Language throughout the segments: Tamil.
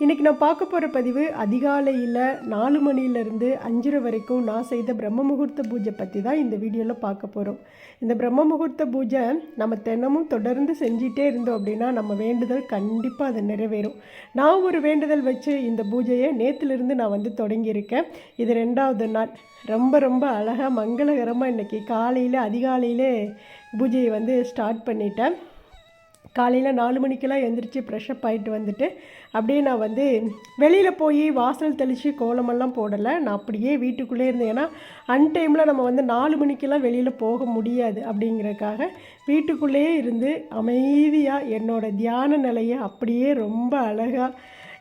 இன்றைக்கி நான் பார்க்க போகிற பதிவு அதிகாலையில் நாலு மணிலேருந்து அஞ்சரை வரைக்கும் நான் செய்த பிரம்ம முகூர்த்த பூஜை பற்றி தான் இந்த வீடியோவில் பார்க்க போகிறோம் இந்த பிரம்ம முகூர்த்த பூஜை நம்ம தினமும் தொடர்ந்து செஞ்சிட்டே இருந்தோம் அப்படின்னா நம்ம வேண்டுதல் கண்டிப்பாக அது நிறைவேறும். நான் ஒரு வேண்டுதல் வச்சு இந்த பூஜையை நேற்றுலேருந்து நான் வந்து தொடங்கியிருக்கேன். இது ரெண்டாவது நாள். ரொம்ப ரொம்ப அழகாக மங்களகரமாக இன்றைக்கி காலையில் அதிகாலையிலே பூஜையை வந்து ஸ்டார்ட் பண்ணிட்டேன். காலையில் நாலு மணிக்கெல்லாம் எந்திரிச்சு ஃப்ரெஷ்அப் ஆகிட்டு வந்துட்டு அப்படியே நான் வந்து வெளியில் போய் வாசல் தெளித்து கோலமெல்லாம் போடலை. நான் அப்படியே வீட்டுக்குள்ளே இருந்தேன். ஏன்னா அன்டைமில் நம்ம வந்து நாலு மணிக்கெல்லாம் வெளியில் போக முடியாது அப்படிங்கிறக்காக வீட்டுக்குள்ளேயே இருந்து அமைதியாக என்னோடய தியான நிலையை அப்படியே ரொம்ப அழகாக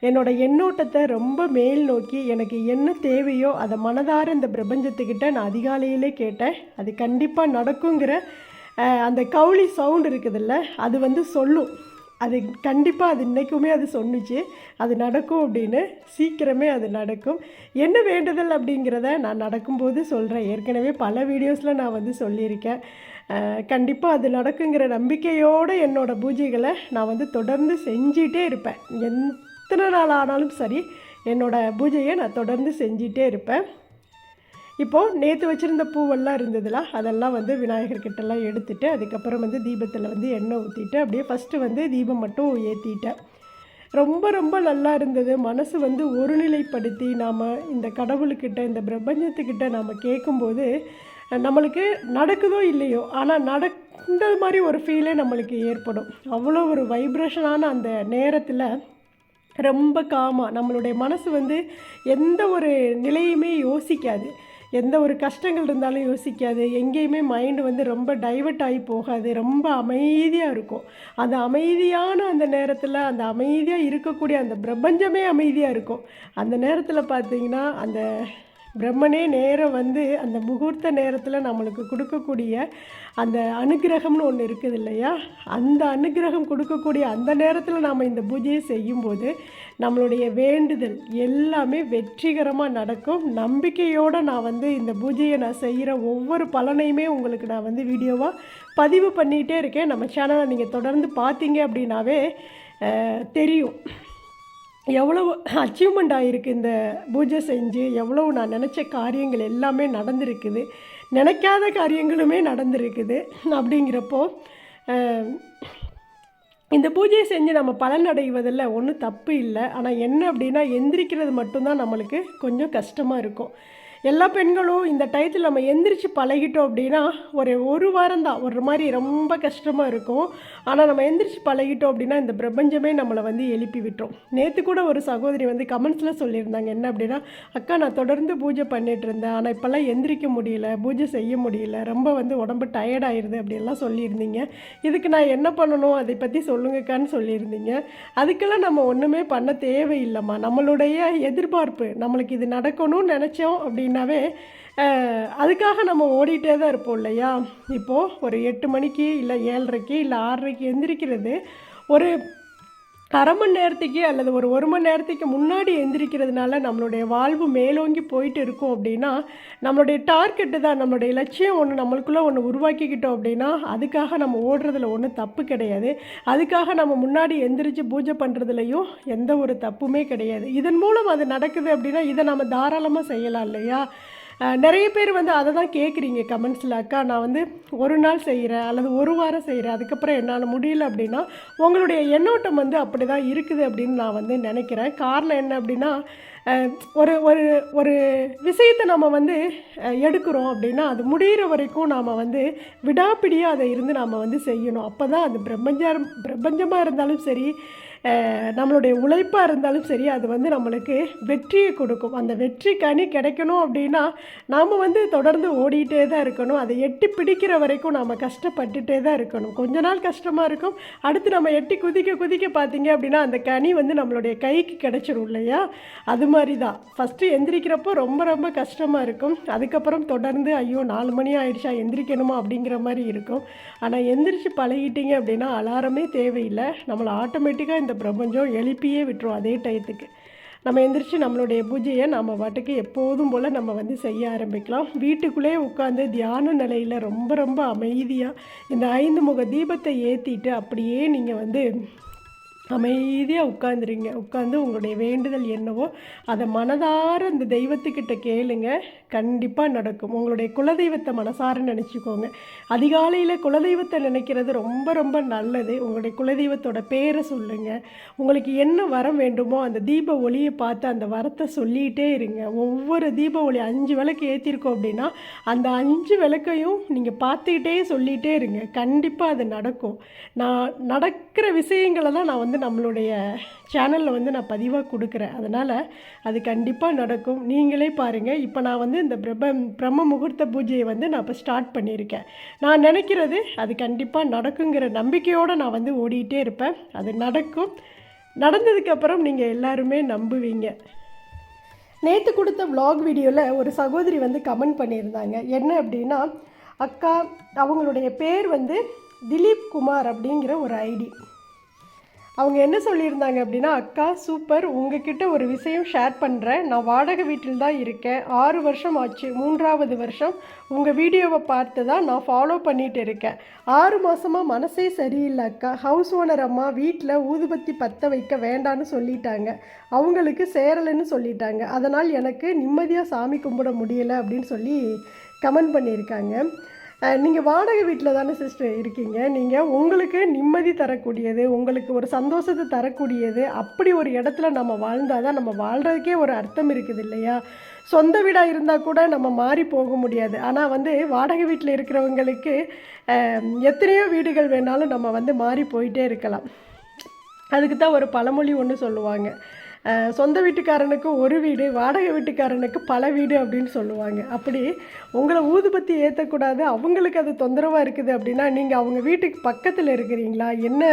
என்னோட எண்ணோட்டத்தை ரொம்ப மேல் நோக்கி எனக்கு என்ன தேவையோ அதை மனதார இந்த பிரபஞ்சத்துக்கிட்ட நான் அதிகாலையிலே கேட்டேன். அது கண்டிப்பாக நடக்குங்கிற அந்த கவுளி சவுண்ட் இருக்குதுல்ல அது வந்து சொல்லும். அது கண்டிப்பாக அது இன்றைக்குமே அது சொன்னுச்சு. அது நடக்கும் அப்படின்னு சீக்கிரமே அது நடக்கும். என்ன வேண்டுதல் அப்படிங்கிறத நான் நடக்கும்போது சொல்கிறேன் ஏற்கனவே பல வீடியோஸில் நான் வந்து சொல்லியிருக்கேன். கண்டிப்பாக அது நடக்குங்கிற நம்பிக்கையோடு என்னோடய பூஜைகளை நான் வந்து தொடர்ந்து செஞ்சிகிட்டே இருப்பேன். எத்தனை நாள் ஆனாலும் சரி என்னோடய பூஜையை நான் தொடர்ந்து செஞ்சிகிட்டே இருப்பேன். இப்போது நேற்று வச்சுருந்த பூவெல்லாம் இருந்ததுல அதெல்லாம் வந்து விநாயகர்கிட்டலாம் எடுத்துகிட்டு அதுக்கப்புறம் வந்து தீபத்தில் வந்து எண்ணெய் ஊற்றிட்டு அப்படியே ஃபஸ்ட்டு வந்து தீபம் மட்டும் ஏற்றிட்டேன் ரொம்ப ரொம்ப நல்லா இருந்தது. மனசு வந்து ஒருநிலைப்படுத்தி நாம் இந்த கடவுளுக்கிட்ட இந்த பிரபஞ்சத்துக்கிட்ட நாம் கேட்கும்போது நம்மளுக்கு நடக்குதோ இல்லையோ ஆனால் நடந்த மாதிரி ஒரு ஃபீலே நம்மளுக்கு ஏற்படும். அவ்வளோ ஒரு வைப்ரேஷனான அந்த நேரத்தில் ரொம்ப காமாக நம்மளுடைய மனசு வந்து எந்த ஒரு நிலையுமே யோசிக்காது. எந்த ஒரு கஷ்டங்கள் இருந்தாலும் யோசிக்காது. எங்கேயுமே மைண்டு வந்து ரொம்ப டைவர்ட் ஆகி போகாது. ரொம்ப அமைதியாக இருக்கும். அந்த அமைதியான அந்த நேரத்தில் அந்த அமைதியாக இருக்கக்கூடிய அந்த பிரபஞ்சமே அமைதியாக இருக்கும். அந்த நேரத்தில் பார்த்தீங்கன்னா அந்த பிரம்மனே நேரம் வந்து அந்த முகூர்த்த நேரத்தில் நம்மளுக்கு கொடுக்கக்கூடிய அந்த அனுக்கிரகம்னு ஒன்று இருக்குது இல்லையா? அந்த அனுக்கிரகம் கொடுக்கக்கூடிய அந்த நேரத்தில் நாம் இந்த பூஜையை செய்யும்போது நம்மளுடைய வேண்டுதல் எல்லாமே வெற்றிகரமாக நடக்கும். நம்பிக்கையோடு நான் வந்து இந்த பூஜையை நான் செய்கிற ஒவ்வொரு பலனையுமே உங்களுக்கு நான் வந்து வீடியோவாக பதிவு பண்ணிகிட்டே இருக்கேன். நம்ம சேனலை நீங்கள் தொடர்ந்து பார்த்தீங்க அப்படின்னாவே தெரியும். எவ்வளவு அச்சீவ்மெண்ட் ஆகிருக்கு இந்த பூஜை செஞ்சு எவ்வளவு நான் நினச்ச காரியங்கள் எல்லாமே நடந்திருக்குது. நினைக்காத காரியங்களுமே நடந்திருக்குது அப்படிங்கிறப்போ இந்த பூஜையை செஞ்சு நம்ம பலன் அடைவதில் ஒன்றும் தப்பு இல்லை. ஆனால் என்ன அப்படின்னா எந்திரிக்கிறது மட்டும்தான் நம்மளுக்கு கொஞ்சம் கஷ்டமாக இருக்கும். எல்லா பெண்களும் இந்த டயத்தில் நம்ம எந்திரிச்சு பழகிட்டோம் அப்படின்னா ஒரு ஒரு வாரம் தான். ஒரு மாதிரி ரொம்ப கஷ்டமாக இருக்கும். ஆனால் நம்ம எந்திரிச்சு பழகிட்டோம் அப்படின்னா இந்த பிரபஞ்சமே நம்மளை வந்து எழுப்பி விட்டோம் நேற்று கூட ஒரு சகோதரி வந்து கமெண்ட்ஸில் சொல்லியிருந்தாங்க. என்ன அப்படின்னா அக்கா நான் தொடர்ந்து பூஜை பண்ணிட்டு இருந்தேன். ஆனால் இப்போல்லாம் எந்திரிக்க முடியல. பூஜை செய்ய முடியல. ரொம்ப வந்து உடம்பு டயர்ட் அப்படின்லாம் சொல்லியிருந்தீங்க. இதுக்கு நான் என்ன பண்ணணும்? அதை பற்றி சொல்லுங்கக்கான்னு சொல்லியிருந்தீங்க. அதுக்கெல்லாம் நம்ம ஒன்றுமே பண்ண தேவையில்லைம்மா. நம்மளுடைய எதிர்பார்ப்பு நம்மளுக்கு இது நடக்கணும்னு நினச்சோம் அப்படின்னாவே அதுக்காக நம்ம ஓடிட்டே தான் இருப்போம் இல்லையா? இப்போது ஒரு எட்டு மணிக்கு இல்லை ஏழரைக்கு இல்லை ஆறரைக்கு எந்திரிக்கிறது ஒரு அரை மணி நேரத்துக்கு அல்லது ஒரு ஒரு மணி நேரத்துக்கு முன்னாடி எந்திரிக்கிறதுனால நம்மளுடைய வாழ்வு மேலோங்கி போயிட்டு இருக்கும் அப்படின்னா நம்மளுடைய டார்கெட்டு தான் நம்மளுடைய லட்சியம் ஒன்று நம்மளுக்குள்ளே ஒன்று உருவாக்கிக்கிட்டோம் அப்படின்னா அதுக்காக நம்ம ஓடுறதுல ஒன்றும் தப்பு கிடையாது. அதுக்காக நம்ம முன்னாடி எந்திரிச்சு பூஜை பண்ணுறதுலையும் எந்த ஒரு தப்புமே கிடையாது. இதன் மூலம் அது நடக்குது அப்படின்னா இதை நம்ம தாராளமாக செய்யலாம் இல்லையா? நிறைய பேர் வந்து அதை தான் கேட்குறீங்க கமெண்ட்ஸில் அக்கா நான் வந்து ஒரு நாள் செய்கிறேன் அல்லது ஒரு வாரம் செய்கிறேன் அதுக்கப்புறம் என்னால் முடியல அப்படின்னா உங்களுடைய எண்ணோட்டம் வந்து அப்படி தான் இருக்குது அப்படின்னு நான் வந்து நினைக்கிறேன். காரணம் என்ன அப்படின்னா ஒரு ஒரு ஒரு விஷயத்தை நம்ம வந்து எடுக்கிறோம் அப்படின்னா அது முடிகிற வரைக்கும் நாம் வந்து விடாப்பிடியாக அதை இருந்து நாம் வந்து செய்யணும். அப்போ தான் அது பிரபஞ்சம் பிரபஞ்சமாக இருந்தாலும் சரி நம்மளுடைய உழைப்பாக இருந்தாலும் சரி அது வந்து நம்மளுக்கு வெற்றியை கொடுக்கும். அந்த வெற்றி கனி கிடைக்கணும் அப்படின்னா நாம் வந்து தொடர்ந்து ஓடிட்டே தான் இருக்கணும். அதை எட்டி பிடிக்கிற வரைக்கும் நாம் கஷ்டப்பட்டுட்டே தான் இருக்கணும். கொஞ்ச நாள் கஷ்டமாக இருக்கும். அடுத்து நம்ம எட்டி குதிக்க குதிக்க பார்த்தீங்க அப்படின்னா அந்த கனி வந்து நம்மளுடைய கைக்கு கிடைச்சிரும் இல்லையா? அது மாதிரி தான். ஃபஸ்ட்டு எந்திரிக்கிறப்போ ரொம்ப ரொம்ப கஷ்டமாக இருக்கும். அதுக்கப்புறம் தொடர்ந்து ஐயோ நாலு மணி ஆயிடுச்சா எந்திரிக்கணுமா அப்படிங்கிற மாதிரி இருக்கும். ஆனால் எந்திரிச்சு பழகிட்டீங்க அப்படின்னா அலாரமே தேவையில்லை. நம்மளை ஆட்டோமேட்டிக்காக இந்த பிரபஞ்சம் எழுப்பியே விட்டுரும் அதே டயத்துக்கு. நம்ம எந்திரிச்சு நம்மளுடைய பூஜையை நம்ம பாட்டுக்கு எப்போதும் போல் நம்ம வந்து செய்ய ஆரம்பிக்கலாம். வீட்டுக்குள்ளே உட்காந்து தியான நிலையில் ரொம்ப ரொம்ப அமைதியாக இந்த ஐந்து முக தீபத்தை ஏற்றிட்டு அப்படியே நீங்கள் வந்து அமைதியாக உட்காந்துருங்க உட்காந்து உங்களுடைய வேண்டுதல் என்னவோ அதை மனதார அந்த தெய்வத்துக்கிட்ட கேளுங்க. கண்டிப்பாக நடக்கும். உங்களுடைய குலதெய்வத்தை மனசார நினச்சிக்கோங்க. அதிகாலையில் குலதெய்வத்தை நினைக்கிறது ரொம்ப ரொம்ப நல்லது. உங்களுடைய குலதெய்வத்தோட பேரை சொல்லுங்கள் உங்களுக்கு என்ன வரம் வேண்டுமோ அந்த தீப ஒளியை பார்த்து அந்த வரத்தை சொல்லிகிட்டே இருங்க. ஒவ்வொரு தீப ஒளி அஞ்சு விளக்கு ஏற்றிருக்கோம் அப்படின்னா அந்த அஞ்சு விளக்கையும் நீங்கள் பார்த்துக்கிட்டே சொல்லிகிட்டே இருங்க. கண்டிப்பாக அது நடக்கும். நான் நடக்கிற விஷயங்களை தான் நான் வந்து நம்மளுடைய சேனலில் வந்து நான் பதிவாக கொடுக்குறேன். அதனால் அது கண்டிப்பாக நடக்கும். நீங்களே பாருங்கள் இப்போ நான் வந்து இந்த பிரம்ம பிரம்ம முகூர்த்த பூஜையை வந்து நான் இப்போ ஸ்டார்ட் பண்ணியிருக்கேன். நான் நினைக்கிறது அது கண்டிப்பாக நடக்குங்கிற நம்பிக்கையோடு நான் வந்து ஓடிக்கிட்டே இருப்பேன். அது நடக்கும். நடந்ததுக்கப்புறம் நீங்கள் எல்லாருமே நம்புவீங்க. நேற்று கொடுத்த vlog வீடியோவில் ஒரு சகோதரி வந்து கமெண்ட் பண்ணியிருந்தாங்க. என்ன அப்படின்னா அக்கா அவங்களுடைய பேர் வந்து திலீப் குமார் அப்படிங்கிற ஒரு ஐடி. அவங்க என்ன சொல்லியிருந்தாங்க அப்படின்னா அக்கா சூப்பர். உங்ககிட்ட ஒரு விஷயம் ஷேர் பண்ணுறேன் நான் வாடகை வீட்டில் தான் இருக்கேன். ஆறு வருஷம் ஆச்சு. மூன்றாவது வருஷம் உங்கள் வீடியோவை பார்த்து தான் நான் ஃபாலோ பண்ணிகிட்டு இருக்கேன். ஆறு மாதமாக மனசே சரியில்லை அக்கா. ஹவுஸ் ஓனர் அம்மா வீட்டில் ஊதுபத்தி பற்ற வைக்க வேண்டான்னு சொல்லிட்டாங்க. அவங்களுக்கு சேரலைன்னு சொல்லிட்டாங்க. அதனால் எனக்கு நிம்மதியாக சாமி கும்பிட முடியலை அப்படின்னு சொல்லி கமெண்ட் பண்ணியிருக்காங்க. நீங்கள் வாடகை வீட்டில் தானே சிஸ்டர் இருக்கீங்க. நீங்கள் உங்களுக்கு நிம்மதி தரக்கூடியது உங்களுக்கு ஒரு சந்தோஷத்தை தரக்கூடியது அப்படி ஒரு இடத்துல நம்ம வாழ்ந்தால் தான் நம்ம வாழ்கிறதுக்கே ஒரு அர்த்தம் இருக்குது இல்லையா? சொந்த வீடாக இருந்தால் கூட நம்ம மாறி போக முடியாது. ஆனால் வந்து வாடகை வீட்டில் இருக்கிறவங்களுக்கு எத்தனையோ வீடுகள் வேணாலும் நம்ம வந்து மாறி போயிட்டே இருக்கலாம். அதுக்கு தான் ஒரு பழமொழி ஒன்று சொல்லுவாங்க. சொந்த வீட்டுக்காரனுக்கு ஒரு வீடு வாடகை வீட்டுக்காரனுக்கு பல வீடு அப்படின்னு சொல்லுவாங்க. அப்படி உங்களை ஊதுபத்தி ஏற்றக்கூடாது அவங்களுக்கு அது தொந்தரவாக இருக்குது அப்படின்னா நீங்கள் அவங்க வீட்டுக்கு பக்கத்தில் இருக்கிறீங்களா? என்ன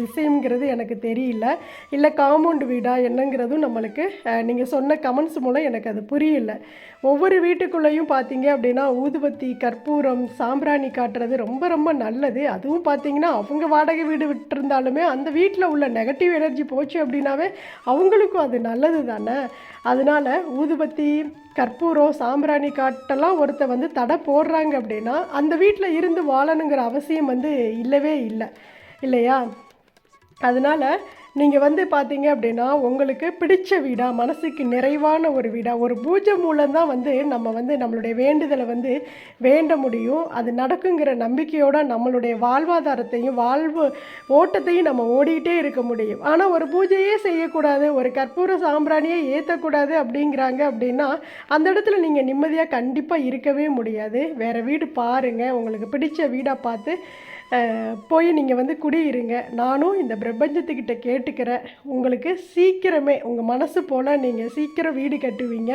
விஷயங்கிறது எனக்கு தெரியல. இல்லை காம்பவுண்ட் வீடா என்னங்கிறதும் நம்மளுக்கு நீங்கள் சொன்ன கமெண்ட்ஸ் மூலம் எனக்கு அது புரியல. ஒவ்வொரு வீட்டுக்குள்ளேயும் பார்த்தீங்க அப்படின்னா ஊதுபத்தி கற்பூரம் சாம்பிராணி காட்டுறது ரொம்ப ரொம்ப நல்லது. அதுவும் பார்த்தீங்கன்னா அவங்க வாடகை வீடு விட்டுருந்தாலுமே அந்த வீட்டில் உள்ள நெகட்டிவ் எனர்ஜி போச்சு அப்படின்னாவே உங்களுக்கும் அது நல்லது தானே? அதனால ஊதுபத்தி கற்பூரம் சாம்பிராணி காட்டெல்லாம் ஒருத்தர் வந்து தடை போடுறாங்க அப்படின்னா அந்த வீட்டில் இருந்து வாழணுங்கிற அவசியம் வந்து இல்லவே இல்லை. இல்லையா? அதனால் நீங்கள் வந்து பார்த்தீங்க அப்படின்னா உங்களுக்கு பிடிச்ச வீடாக மனசுக்கு நிறைவான ஒரு வீடாக ஒரு பூஜை மூலம்தான் வந்து நம்ம வந்து நம்மளுடைய வேண்டுதலை வந்து வேண்ட முடியும். அது நடக்குங்கிற நம்பிக்கையோடு நம்மளுடைய வாழ்வாதாரத்தையும் வாழ்வு ஓட்டத்தையும் நம்ம ஓடிக்கிட்டே இருக்க முடியும். ஆனால் ஒரு பூஜையே செய்யக்கூடாது ஒரு கற்பூர சாம்பிராணியே ஏற்றக்கூடாது அப்படிங்கிறாங்க அப்படின்னா அந்த இடத்துல நீங்கள் நிம்மதியாக கண்டிப்பாக இருக்கவே முடியாது. வேறு வீடு பாருங்கள் உங்களுக்கு பிடிச்ச வீடாக பார்த்து போய் நீங்கள் வந்து குடியிருங்க. நானும் இந்த பிரபஞ்சத்துக்கிட்ட கேட்டுக்கிறேன். உங்களுக்கு சீக்கிரமே உங்கள் மனசு போல் நீங்கள் சீக்கிரம் வீடு கட்டுவீங்க.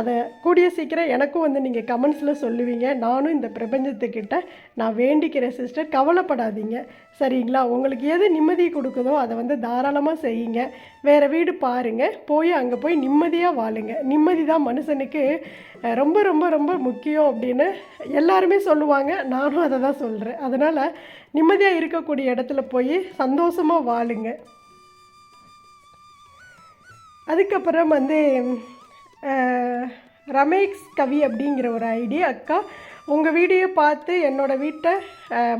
அதை கூடிய சீக்கிரம் எனக்கும் வந்து நீங்கள் கமெண்ட்ஸில் சொல்லுவீங்க. நானும் இந்த பிரபஞ்சத்துக்கிட்ட நான் வேண்டிக்கிறேன் சிஸ்டர் கவலைப்படாதீங்க. சரிங்களா? உங்களுக்கு எது நிம்மதி கொடுக்குதோ அதை வந்து தாராளமாக செய்யுங்க. வேறு வீடு பாருங்கள் போய் அங்கே போய் நிம்மதியாக வாழுங்க. நிம்மதி தான் மனுஷனுக்கு ரொம்ப ரொம்ப ரொம்ப முக்கியம் அப்படின்னு எல்லாருமே சொல்லுவாங்க. நானும் அதை தான் சொல்கிறேன் அதனால் நிம்மதியாக இருக்கக்கூடிய இடத்துல போய் சந்தோஷமாக வாழுங்க. அதுக்கப்புறம் வந்து ரமேஷ் கவி அப்படிங்கிற ஒரு ஐடி அக்கா உங்கள் வீடியோ பார்த்து என்னோடய வீட்டை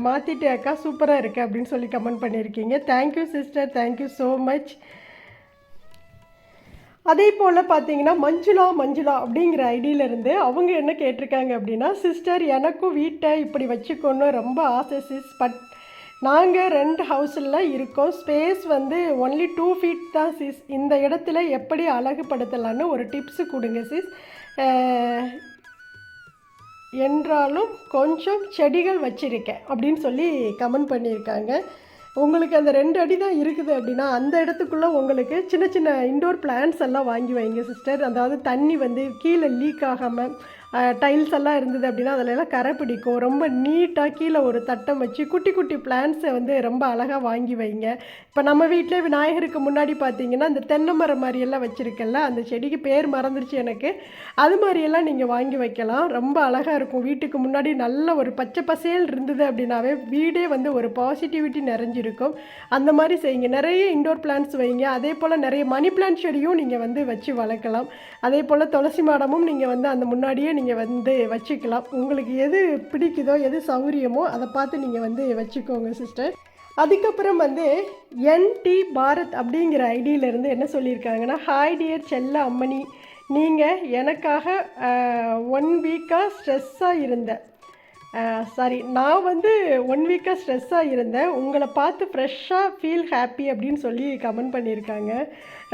மாற்றிட்டேன் அக்கா. சூப்பராக இருக்குது அப்படின்னு சொல்லி கமெண்ட் பண்ணியிருக்கீங்க. Thank you sister thank you so much அதே போல் பார்த்தீங்கன்னா மஞ்சுளா மஞ்சுளா அப்படிங்கிற ஐடியிலேருந்து அவங்க என்ன கேட்டிருக்காங்க அப்படின்னா சிஸ்டர் எனக்கும் வீட்டை இப்படி வச்சுக்கணும் ரொம்ப ஆசை சிஸ். பட் நாங்கள் ரெண்ட் ஹவுஸில் இருக்கோம். ஸ்பேஸ் வந்து ஒன்லி டூ ஃபீட் தான் சிஸ். இந்த இடத்துல எப்படி அழகுபடுத்தலான்னு ஒரு டிப்ஸு கொடுங்க சிஸ். என்றாலும் கொஞ்சம் செடிகள் வச்சுருக்கேன் அப்படின்னு சொல்லி கமெண்ட் பண்ணியிருக்காங்க. உங்களுக்கு அந்த ரெண்டு அடி தான் இருக்குது அப்படின்னா அந்த இடத்துக்குள்ளே உங்களுக்கு சின்ன சின்ன இண்டோர் பிளான்ஸ் எல்லாம் வாங்கி வைங்க சிஸ்டர் அதாவது தண்ணி வந்து கீழே லீக் ஆகாமல் டைல்ஸ் எல்லாம் இருந்தது அப்படின்னா அதில் எல்லாம் கரை பிடிக்கும். ரொம்ப நீட்டாக கீழே ஒரு தட்டம் வச்சு குட்டி குட்டி பிளான்ஸை வந்து ரொம்ப அழகாக வாங்கி வைங்க. இப்போ நம்ம வீட்டிலே விநாயகருக்கு முன்னாடி பார்த்தீங்கன்னா இந்த தென்னை மரம் மாதிரியெல்லாம் வச்சுருக்கல அந்த செடிக்கு பேர் மறந்துருச்சு எனக்கு. அது மாதிரியெல்லாம் நீங்கள் வாங்கி வைக்கலாம். ரொம்ப அழகாக இருக்கும். வீட்டுக்கு முன்னாடி நல்ல ஒரு பச்சை பசேல் இருந்தது அப்படின்னாவே வீடே வந்து ஒரு பாசிட்டிவிட்டி நிறைஞ்சிருக்கும். அந்த மாதிரி செய்யுங்க. நிறைய இண்டோர் பிளான்ஸ் வைங்க. அதே போல் நிறைய மணி பிளான்ட் செடியும் நீங்கள் வந்து வச்சு வளர்க்கலாம். அதே போல் துளசி மாடமும் நீங்கள் வந்து அந்த முன்னாடியே நீங்கள் நீங்கள் வந்து வச்சுக்கலாம். உங்களுக்கு எது பிடிக்குதோ எது சௌரியமோ அதை பார்த்து நீங்கள் வந்து வச்சுக்கோங்க சிஸ்டர் அதுக்கப்புறம் வந்து என்டி பாரத் அப்படிங்கிற ஐடியிலேருந்து என்ன சொல்லியிருக்காங்கன்னா ஹாய் டியர் செல்ல அம்மணி. நீங்கள் எனக்காக ஒன் வீக்காக ஸ்ட்ரெஸ்ஸாக இருந்தேன் சாரி நான் வந்து ஒன் வீக்காக ஸ்ட்ரெஸ்ஸாக இருந்தேன் உங்களை பார்த்து ஃப்ரெஷ்ஷாக ஃபீல் ஹாப்பி அப்படின்னு சொல்லி கமெண்ட் பண்ணியிருக்காங்க.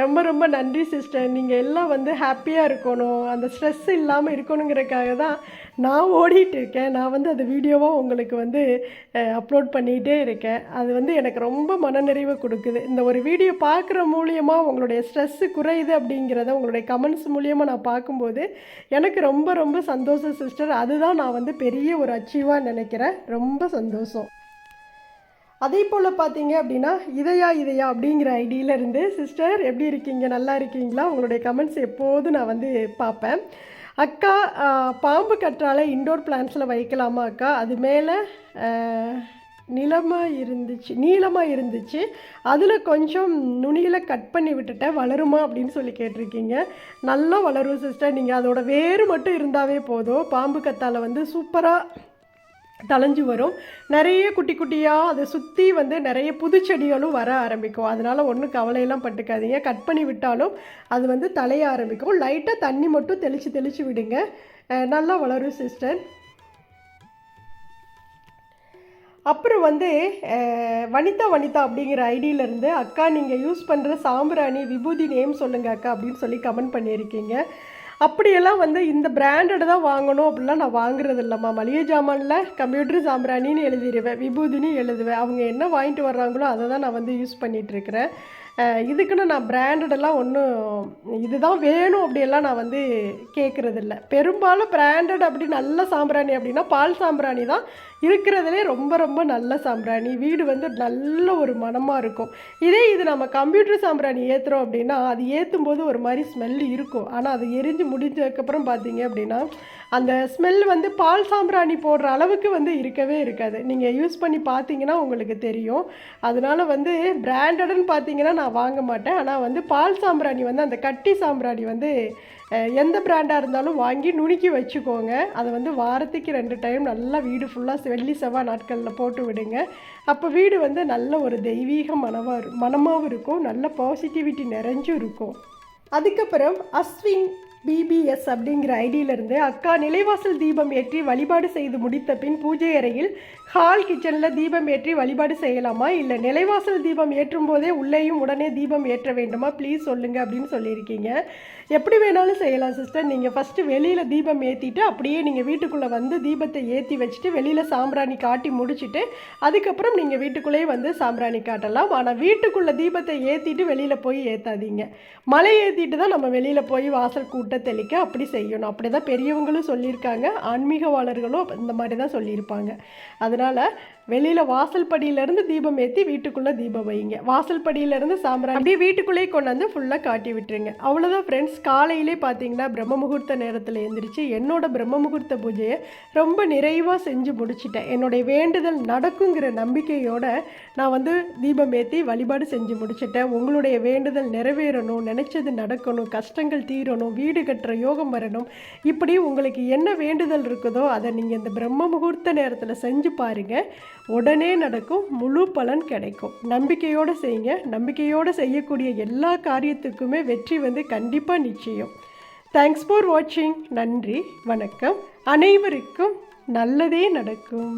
ரொம்ப ரொம்ப நன்றி சிஸ்டர். நீங்கள் எல்லாம் வந்து ஹாப்பியாக இருக்கணும். அந்த ஸ்ட்ரெஸ் இல்லாமல் இருக்கணுங்கிறதுக்காக தான் நான் ஓடிட்டு இருக்கேன். நான் வந்து அந்த வீடியோவாக உங்களுக்கு வந்து அப்லோட் பண்ணிகிட்டே இருக்கேன். அது வந்து எனக்கு ரொம்ப மனநிறைவை கொடுக்குது. இந்த ஒரு வீடியோ பார்க்குற மூலியமாக உங்களுடைய ஸ்ட்ரெஸ்ஸு குறையுது அப்படிங்கிறத உங்களுடைய கமெண்ட்ஸ் மூலியமாக நான் பார்க்கும்போது எனக்கு ரொம்ப ரொம்ப சந்தோஷம் சிஸ்டர். அதுதான் நான் வந்து பெரிய ஒரு அச்சீவாக நினைக்கிறேன். ரொம்ப சந்தோஷம். அதே போல் பார்த்தீங்க அப்படின்னா இதயா இதயா அப்படிங்கிற ஐடியிலேருந்து சிஸ்டர் எப்படி இருக்கீங்க? நல்லா இருக்கீங்களா? உங்களுடைய கமெண்ட்ஸ் எப்போதும் நான் வந்து பார்ப்பேன். அக்கா பாம்பு கற்றால இண்டோர் பிளான்ஸில் வைக்கலாமா அக்கா? அது மேலே நிலமாக இருந்துச்சு நீளமாக இருந்துச்சு. அதில் கொஞ்சம் நுனியில் கட் பண்ணி விட்டுட்டேன். வளருமா அப்படின்னு சொல்லி கேட்டிருக்கீங்க. நல்லா வளரும் சிஸ்டர் நீங்கள் அதோட வேறு மட்டும் இருந்தாவே போதும். பாம்பு கத்தால் வந்து சூப்பராக தளைஞ்சு வரும். நிறைய குட்டி குட்டியாக அதை சுற்றி வந்து நிறைய புதுச்செடிகளும் வர ஆரம்பிக்கும். அதனால் ஒன்றும் கவலையெல்லாம் பட்டுக்காதீங்க. கட் பண்ணி விட்டாலும் அது வந்து தலைய ஆரம்பிக்கும். லைட்டாக தண்ணி மட்டும் தெளித்து தெளித்து விடுங்க. நல்லா வளரும் சிஸ்டர் அப்புறம் வந்து வனிதா வனிதா அப்படிங்கிற ஐடியிலேருந்து அக்கா நீங்கள் யூஸ் பண்ணுற சாம்பிராணி விபூதி நேம் சொல்லுங்கள் அக்கா அப்படின்னு சொல்லி கமெண்ட் பண்ணியிருக்கீங்க. அப்படியெல்லாம் வந்து இந்த பிராண்டட் தான் வாங்கணும் அப்படிலாம் நான் வாங்குறது இல்லைம்மா. மளிகை ஜாமானில் கம்ப்யூட்டர் சாம்பிராணின்னு எழுதிடுவேன் விபூதினு எழுதுவேன். அவங்க என்ன வாங்கிட்டு வர்றாங்களோ அதை தான் நான் வந்து யூஸ் பண்ணிகிட்ருக்கிறேன் இதுக்குன்னு நான் பிராண்டடெல்லாம் ஒன்றும் இதுதான் வேணும் அப்படியெல்லாம் நான் வந்து கேட்குறதில்ல பெரும்பாலும் பிராண்டட் அப்படி நல்ல சாம்பிராணி அப்படின்னா பால் சாம்பிராணி தான். இருக்கிறதுலே ரொம்ப ரொம்ப நல்ல சாம்பிராணி. வீடு வந்து நல்ல ஒரு மனமாக இருக்கும். இதே இது நம்ம கம்ப்யூட்டர் சாம்பிராணி ஏற்றுறோம் அப்படின்னா அது ஏற்றும் போது ஒரு மாதிரி ஸ்மெல் இருக்கும். ஆனால் அது எரிஞ்சு முடிஞ்சதுக்கப்புறம் பார்த்தீங்க அப்படின்னா அந்த ஸ்மெல் வந்து பால் சாம்பிராணி போடுற அளவுக்கு வந்து இருக்கவே இருக்காது. நீங்கள் யூஸ் பண்ணி பார்த்தீங்கன்னா உங்களுக்கு தெரியும். அதனால் வந்து பிராண்டடுன்னு பார்த்தீங்கன்னா நான் வாங்க மாட்டேன். ஆனால் வந்து பால் சாம்பிராணி வந்து அந்த கட்டி சாம்பிராணி வந்து எந்த பிராண்டாக இருந்தாலும் வாங்கி நுணுக்கி வச்சுக்கோங்க. அதை வந்து வாரத்துக்கு ரெண்டு டைம் நல்லா வீடு ஃபுல்லாக வெள்ளி செவ்வாய் நாட்களில் போட்டு விடுங்க. அப்போ வீடு வந்து நல்ல ஒரு தெய்வீக மனமாக மனமாகவும் இருக்கும். நல்ல பாசிட்டிவிட்டி நிறைஞ்சும் இருக்கும். அதுக்கப்புறம் அஸ்வின் பிபிஎஸ் அப்படிங்கிற ஐடியிலிருந்து அக்கா நிலைவாசல் தீபம் ஏற்றி வழிபாடு செய்து முடித்த பின் பூஜை அறையில் ஹால் கிச்சனில் தீபம் ஏற்றி வழிபாடு செய்யலாமா? இல்லை நிலைவாசல் தீபம் ஏற்றும் போதே உள்ளேயும் உடனே தீபம் ஏற்ற வேண்டுமா? ப்ளீஸ் சொல்லுங்கள் அப்படின்னு சொல்லியிருக்கீங்க. எப்படி வேணாலும் செய்யலாம் சிஸ்டர் நீங்கள் ஃபஸ்ட்டு வெளியில் தீபம் ஏற்றிட்டு அப்படியே நீங்கள் வீட்டுக்குள்ளே வந்து தீபத்தை ஏற்றி வச்சுட்டு வெளியில் சாம்பிராணி காட்டி முடிச்சுட்டு அதுக்கப்புறம் நீங்கள் வீட்டுக்குள்ளேயே வந்து சாம்பிராணி காட்டலாம். ஆனால் வீட்டுக்குள்ளே தீபத்தை ஏற்றிட்டு வெளியில் போய் ஏற்றாதீங்க மலை ஏற்றிட்டு தான் நம்ம வெளியில் போய் வாசல் கூட்ட தெளிக்க அப்படி செய்யணும். அப்படி தான் பெரியவங்களும் சொல்லியிருக்காங்க. ஆன்மீகவாளர்களும் இந்த மாதிரி தான் சொல்லியிருப்பாங்க. அதனால் வெளியில் வாசல் படியிலேருந்து தீபம் ஏற்றி வீட்டுக்குள்ளே தீபம் வைங்க. வாசல் படியிலேருந்து சாம்பிராணி அப்படியே வீட்டுக்குள்ளேயே கொண்டாந்து ஃபுல்லாக காட்டி விட்டுருங்க. அவ்வளோதான் ஃப்ரெண்ட்ஸ் காலையிலே பார்த்தீங்கன்னா பிரம்ம முகூர்த்த நேரத்தில் எழுந்திரிச்சு என்னோட பிரம்ம முகூர்த்த பூஜையை ரொம்ப நிறைவாக செஞ்சு முடிச்சிட்டேன். என்னுடைய வேண்டுதல் நடக்குங்கிற நம்பிக்கையோடு நான் வந்து தீபம் ஏற்றி வழிபாடு செஞ்சு முடிச்சிட்டேன். உங்களுடைய வேண்டுதல் நிறைவேறணும் நினச்சது நடக்கணும் கஷ்டங்கள் தீரணும் வீடு கட்டுற யோகம் வரணும். இப்படி உங்களுக்கு என்ன வேண்டுதல் இருக்குதோ அதை நீங்கள் இந்த பிரம்ம முகூர்த்த நேரத்தில் செஞ்சு பாருங்கள் உடனே நடக்கும் முழு பலன் கிடைக்கும். நம்பிக்கையோடு செய்யுங்க. நம்பிக்கையோடு செய்யக்கூடிய எல்லா காரியத்துக்குமே வெற்றி வந்து கண்டிப்பாக நிச்சயம். தேங்க்ஸ் ஃபார் வாட்சிங் நன்றி வணக்கம். அனைவருக்கும் நல்லதே நடக்கும்.